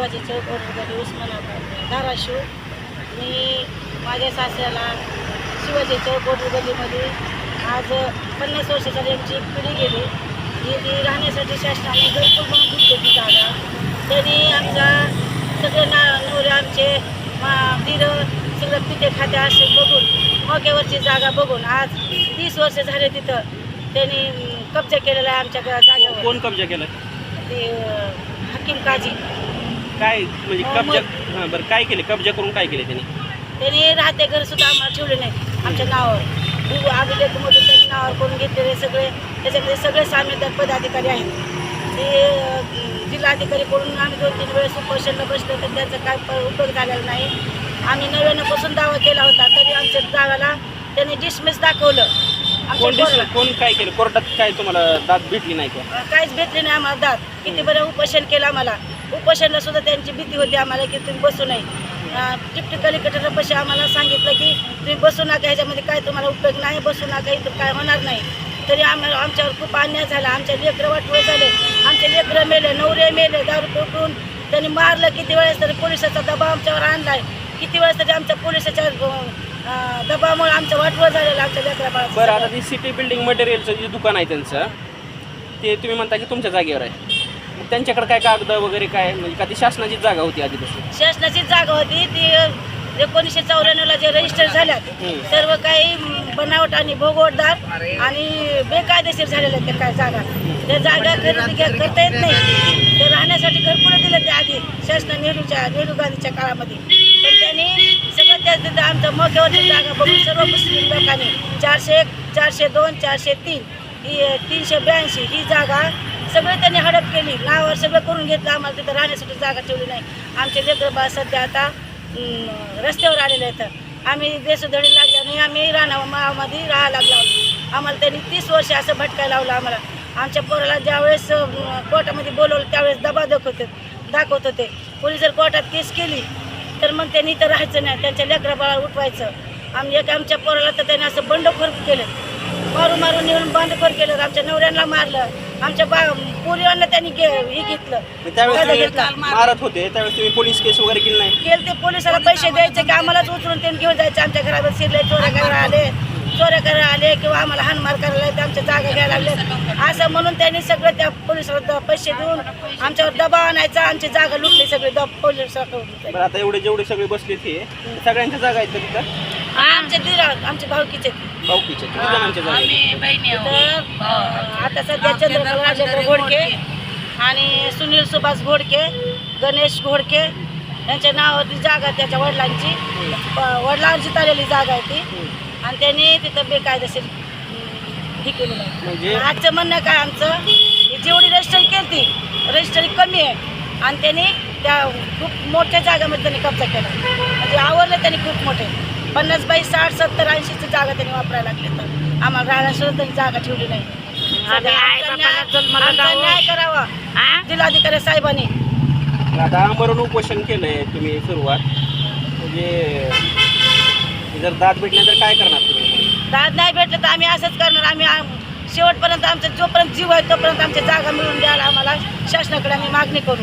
शिवाजी चौक गली उस्मानाबाद धाराशिव. मी माझ्या सासऱ्याला शिवाजी चौक गलीमध्ये आज पन्नास वर्ष झाली आमची एक पिढी गेली. ही ती राहण्यासाठी शासनाने म्हणून दिली होती जागा. त्यांनी आमचा सगळे ना नवरे आमचे मा दीर सगळं पिते खाते असे बघून मोक्यावरची जागा बघून आज तीस वर्ष झाले तिथं त्यांनी कब्जा केलेला आहे आमच्या जागेवर कोण कब्जा केला ते हकीम काजी. काय म्हणजे हो, कब्जा हां बरं काय केले? कब्जा करून काय केले त्यांनी? त्यांनी राहते घर सुद्धा आम्हाला ठेवले नाही. आमच्या नावावर. अभिलेखमधून त्यांनी नावावर करून घेतलेले सगळे. त्याच्यामध्ये सगळे सामीदार पदाधिकारी आहेत. ते अं, जिल्हाधिकारी कडून आम्ही दोन तीन वेळेस उपोषणला बसलो तर त्याचा काय उपयोग झालेला नाही. आम्ही नव्याण्णवपासून दावा केला होता तरी आमच्या दाव्याला त्यांनी डिसमिस दाखवलं. कोण. दिसलं कोण काय केलं? कोर्टात काय तुम्हाला दाद भेटली नाही का? काहीच भेटले नाही आम्हाला दात किती बरं उपोषण केलं आम्हाला. उपोषणला सुद्धा त्यांची भीती होती आम्हाला की तुम्ही बसू नये. अं, डिप्टी कलेक्टरला आम्हाला सांगितलं की तुम्ही बसू नका ह्याच्यामध्ये काय तुम्हाला उपयोग नाही बसू नका इथं काय होणार नाही. तरी आम्हाला आमच्यावर खूप अन्याय झाला आमच्या लेकरं वाटवळ झाले. आमचे लेकरं मेले नवरे मेले दारू पेटून त्यांनी मारलं किती वेळेस तरी पोलिसाचा दबाव आमच्यावर आणलाय. किती वेळेस तरी आमच्या पोलिसाच्या दबावामुळे आमचं वाटवं झालेलं आमच्या लेकरा बरं आता ती सिटी बिल्डिंग मटेरियलचं जे दुकान आहे त्यांचं ते तुम्ही म्हणता की तुमच्या जागेवर आहे. मग त्यांच्याकडे काय कागद वगैरे काय? म्हणजे का ती शासनाची जागा होती आधीपासून? शासनाची जागा होती ती एकोणीसशे चौऱ्याण्णवला जे रजिस्टर झाल्यात हम्म. सर्व काही म, बनावट आणि भोगवटदार आणि बेकायदेशीर झालेल्या त्या काय जागा. त्या जागा खरेदी घ्या- करता येत नाही. ते राहण्यासाठी घरकुलं दिलं ते आधी शासना नेहरूच्या नेहरू गांधीच्या काळामध्ये. पण त्यांनी सगळं त्या तिथं आमचं मोक्यावरची जागा बघून सर्व मुस्लिम लोकांनी चारशे एक चारशे दोन चारशे तीन ही अ, तीनशे ब्याऐंशी ही जागा सगळे त्यांनी हडप केली. नावावर सगळं करून घेतलं. आम्हाला तिथं राहण्यासाठी जागा ठेवली नाही. आमचे लेकरं बा सध्या आता रस्त्यावर आलेले आहेत. आम्ही देशधडी लागल्याने आम्ही राहण्यामध्ये राहायला लागलो आम्हाला त्यांनी तीस वर्ष असं भटकायला लावलं आम्हाला. आमच्या पोराला ज्यावेळेस कोर्टामध्ये बोलवलं त्यावेळेस दबा दाखवत दाखवत होते. पोलीस जर कोर्टात केस केली तर मग त्यांनी इथं राहायचं नाही. त्यांच्या लेकरा उठवायचं. आम्ही एक आमच्या पोराला तर त्यांनी असं बंडखोर केलं. मारून मारून नेऊन बंडखोर केलं आमच्या नवऱ्यांना मारलं. आमच्या बा पोरीवांना त्यांनी गे हे घेतलं. मग त्यावेळेस कायदा तुम्ही घेतला. मारत होते त्यावेळेस तुम्ही पोलीस केस वगैरे केली नाही? केलं ते पोलिसाला पैसे द्यायचे की आम्हालाच उचलून त्यांनी घेऊन जायचे. आमच्या घरावर शिरले चोऱ्या करायला आले. चोऱ्या करायला आले किंवा आम्हाला हानमार करायला आले, ते आमच्या जागा घ्यायला लागले असं म्हणून त्यांनी सगळं त्या पोलिसाला द- पैसे देऊन आमच्यावर दबाव आणायचा. आमची जागा लुटली सगळी दब पोलिसाकडून. बरं आता एवढे जेवढे सगळे बसले ते सगळ्यांच्या जागा आहेत का तिथं? आमचे दीर आमचे भाऊकीचे भाऊकीच्या किती जणांच्या जागा आहेत? तर आता सध्या चंद्रकला राजेंद्र घोडके आणि सुनील सुभाष घोडके गणेश घोडके यांच्या नावावरती जागा त्याच्या वडिलांची. प- वडिलांची आलेली जागा आहे ती. आणि त्यांनी तिथं बेकायदेशीर अं, हे केलेलं आहे. म्हणजे? आजचं म्हणणं काय आमचं? की जेवढी रजिस्टरी केली ती रजिस्टरी कमी आहे. आणि त्यांनी त्या खूप मोठ्या जागामध्ये त्यांनी कब्जा केला. म्हणजे आवरले त्यांनी खूप मोठे. पन्नास बाई साठ सत्तर ऐंशीची जागा त्यांनी वापरायला लागले तर. आम्हाला राहायला सुद्धा त्यांनी जागा ठेवली नाही. आमचा न्याय- आमचा न्याय करावा. जिल्हाधिकारी साहेबांनी. आता आमरण उपोषण केलंय तुम्ही सुरुवात. म्हणजे जर दाद भेटले तर काय करणार तुम्ही? दाद नाही भेटलं तर आम्ही असंच करणार. आम्ही आम- शेवटपर्यंत आमचा जोपर्यंत जीव आहे तोपर्यंत आमच्या जागा मिळून द्यायला आम्हाला शासनाकडे आम्ही मागणी करू.